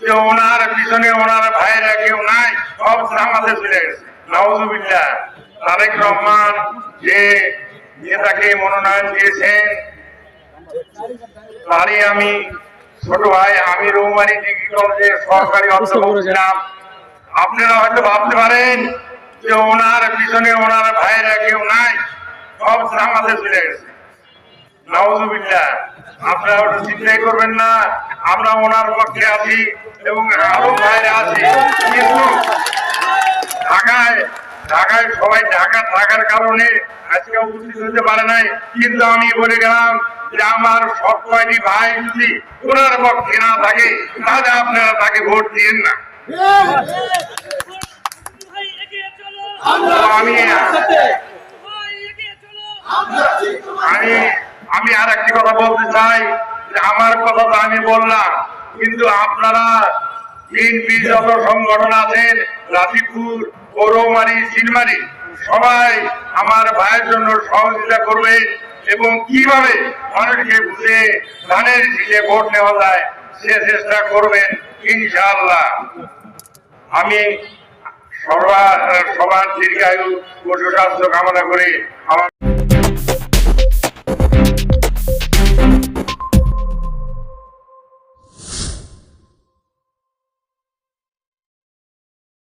যে ওনার পিছনে ওনার ভাইয়েরা কেউ নাই সব চলে গেছে। তারেক রহমান যে নেতাকে মনোনয়ন দিয়েছেন তারই আমি ছোট ভাই আমি রৌমারি ডিগ্রি কলেজের সরকারি অধ্যাপক। ছিলাম আপনারা হয়তো ভাবতে পারেন যে ওনার পিছনে ওনার ভাইয়েরা কেউ নাই সব জামাতে চলে গেছে। আপনারা ওটা চিন্তাই করবেন না আমরা ওনার পক্ষে আছি এবং আরও ভাইরা আছি। কিন্তু ঢাকায় ঢাকায় সবাই ঢাকা থাকার কারণে আজকে উপস্থিত হতে পারে নাই। কিন্তু আমি বলে গেলাম যে আমার সব কয়টি ভাই যদি ওনার পক্ষে না থাকে তাহলে আপনারা তাকে ভোট দিয়েন না। ভাই এগিয়ে চলো তো আমি ভাই এগিয়ে চলো। আমি আমি আর একটি কথা বলতে চাই আমার কথা তো আমি বললাম, কিন্তু আপনারা বিএনপি যত সংগঠন আছেন রাজীবপুর পৌরমারি সিলমারি সবাই আমার ভাইয়ের জন্য সহযোগিতা করবেন এবং কীভাবে মানুষকে বুঝে ধানের ঝিলে ভোট নেওয়া যায়, সে চেষ্টা করবেন ইনশাআল্লাহ। আমি সবার সবার দীর্ঘায়ু ও সুস্বাস্থ্য কামনা করে। আমার